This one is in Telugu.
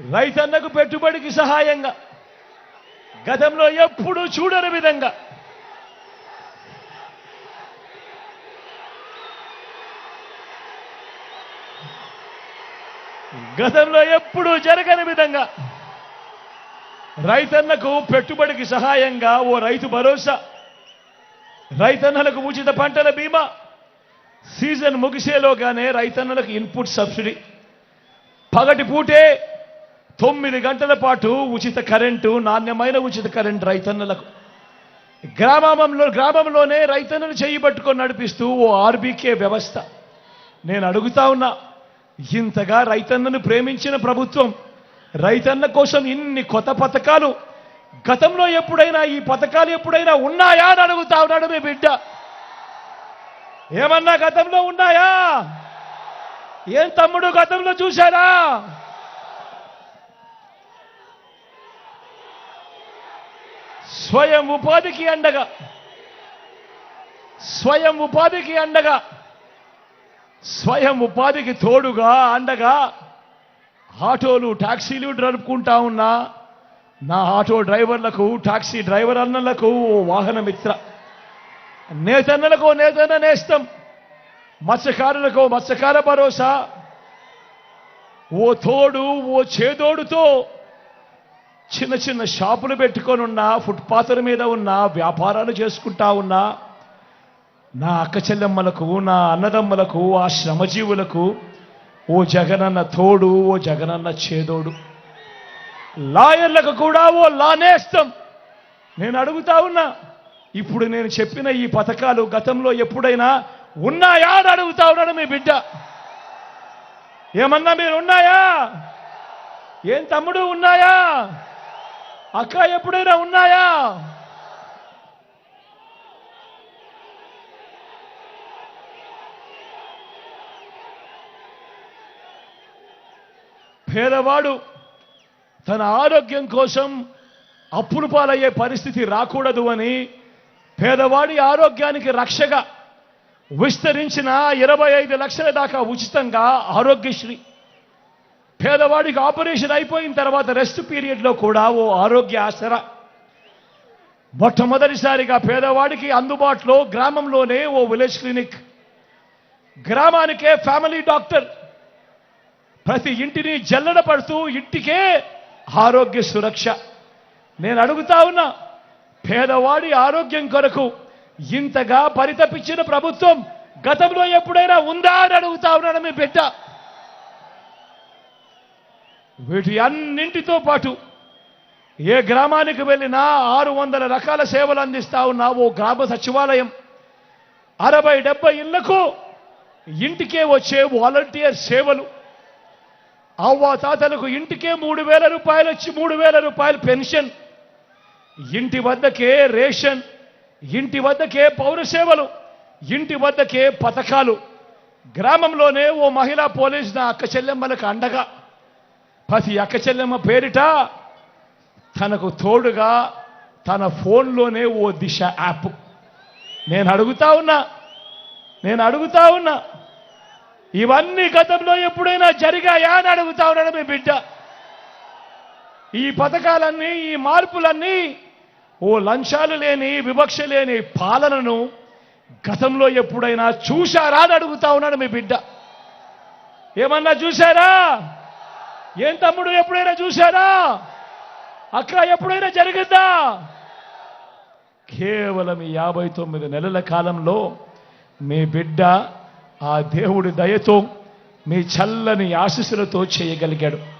రైతన్నకు పెట్టుబడికి సహాయంగా. గతంలో ఎప్పుడూ చూడని విధంగా. గతంలో ఎప్పుడూ జరగని విధంగా. రైతన్నకు పెట్టుబడికి సహాయంగా ఓ రైతు భరోసా. రైతన్నలకు ఉచిత పంటల బీమా. సీజన్ ముగిసేలోగానే రైతన్నలకు ఇన్పుట్ సబ్సిడీ. పగటి పూటే తొమ్మిది గంటల పాటు ఉచిత కరెంటు నాణ్యమైన ఉచిత కరెంటు రైతన్నలకు. గ్రామంలో గ్రామంలోనే రైతన్నలు చేయి పట్టుకొని నడిపిస్తూ ఓ ఆర్బీకే వ్యవస్థ. నేను అడుగుతా ఉన్నా ఇంతగా రైతన్నను ప్రేమించిన ప్రభుత్వం రైతన్న కోసం ఇన్ని కొత్త పథకాలు గతంలో ఎప్పుడైనా ఈ పథకాలు ఎప్పుడైనా ఉన్నాయా అని అడుగుతా ఉన్నాడు మీ బిడ్డ. ఏమన్నా గతంలో ఉన్నాయా? ఏం తమ్ముడు గతంలో చూశారా? స్వయం ఉపాధికి అండగా. స్వయం ఉపాధికి అండగా. స్వయం ఉపాధికి తోడుగా అండగా. ఆటోలు టాక్సీలు నడుపుకుంటా ఉన్నా నా ఆటో డ్రైవర్లకు టాక్సీ డ్రైవర్ అన్నలకు ఓ వాహన మిత్ర నేతన్నలకు నేతన్న నేస్తం. మత్స్యకారులకు మత్స్యకార భరోసా. ఓ తోడు ఓ చేదోడుతో చిన్న చిన్న షాపులు పెట్టుకొని ఉన్నా ఫుట్పాత్ల మీద ఉన్న వ్యాపారాలు చేసుకుంటా ఉన్నా నా అక్క చెల్లెమ్మలకు నా అన్నదమ్మలకు ఆ శ్రమజీవులకు ఓ జగనన్న తోడు ఓ జగనన్న చేదోడు. లాయర్లకు కూడా ఓ లానేస్తం. నేను అడుగుతా ఉన్నా ఇప్పుడు నేను చెప్పిన ఈ పథకాలు గతంలో ఎప్పుడైనా ఉన్నాయా అని అడుగుతా ఉన్నాడు మీ బిడ్డ. ఏమన్నా మీరు ఉన్నాయా? ఏం తమ్ముడు ఉన్నాయా? అక్క ఎప్పుడైనా ఉన్నాయా? పేదవాడు తన ఆరోగ్యం కోసం అప్పులు పాలయ్యే పరిస్థితి రాకూడదు అని పేదవాడి ఆరోగ్యానికి రక్షగా విస్తరించిన ఇరవై ఐదు లక్షల దాకా ఉచితంగా ఆరోగ్యశ్రీ పేదవాడికి ఆపరేషన్ అయిపోయిన తర్వాత రెస్ట్ పీరియడ్లో కూడా ఓ ఆరోగ్య ఆసరా. మొట్టమొదటిసారిగా పేదవాడికి అందుబాటులో గ్రామంలోనే ఓ విలేజ్ క్లినిక్ గ్రామానికే ఫ్యామిలీ డాక్టర్ ప్రతి ఇంటిని జల్లడ పడుతూ ఇంటికే ఆరోగ్య సురక్ష. నేను అడుగుతా ఉన్నా పేదవాడి ఆరోగ్యం కొరకు ఇంతగా పరితపించిన ప్రభుత్వం గతంలో ఎప్పుడైనా ఉందా అని అడుగుతా ఉన్నాను మీ బిడ్డ. వీటి అన్నింటితో పాటు ఏ గ్రామానికి వెళ్ళినా ఆరు వందల రకాల సేవలు అందిస్తా ఉన్న ఓ గ్రామ సచివాలయం అరవై డెబ్బై ఇళ్ళకు ఇంటికే వచ్చే వాలంటీర్ సేవలు. అవ్వ తాతలకు ఇంటికే మూడు వేల రూపాయలు వచ్చి మూడు వేల రూపాయలు పెన్షన్. ఇంటి వద్దకే రేషన్ ఇంటి వద్దకే పౌర సేవలు ఇంటి వద్దకే పథకాలు. గ్రామంలోనే ఓ మహిళా పోలీస్ నా అక్క చెల్లెమ్మలకు అండగా. ప్రతి అక్క చెల్లెమ్మ పేరిట తనకు తోడుగా తన ఫోన్లోనే ఓ దిశ యాప్. నేను అడుగుతా ఉన్నా నేను అడుగుతా ఉన్నా ఇవన్నీ గతంలో ఎప్పుడైనా జరిగాయా అని అడుగుతా ఉన్నాడు మీ బిడ్డ. ఈ పథకాలన్నీ ఈ మార్పులన్నీ ఓ లంచాలు లేని వివక్ష లేని పాలనను గతంలో ఎప్పుడైనా చూశారా అని అడుగుతా ఉన్నాడు మీ బిడ్డ. ఏమన్నా చూశారా? ఏం తమ్ముడు ఎప్పుడైనా చూశారా? అక్కడ ఎప్పుడైనా జరిగిందా? కేవలం ఈ యాభై తొమ్మిది నెలల కాలంలో మీ బిడ్డ ఆ దేవుడి దయతో మీ చల్లని ఆశీస్సులతో చేయగలిగాడు.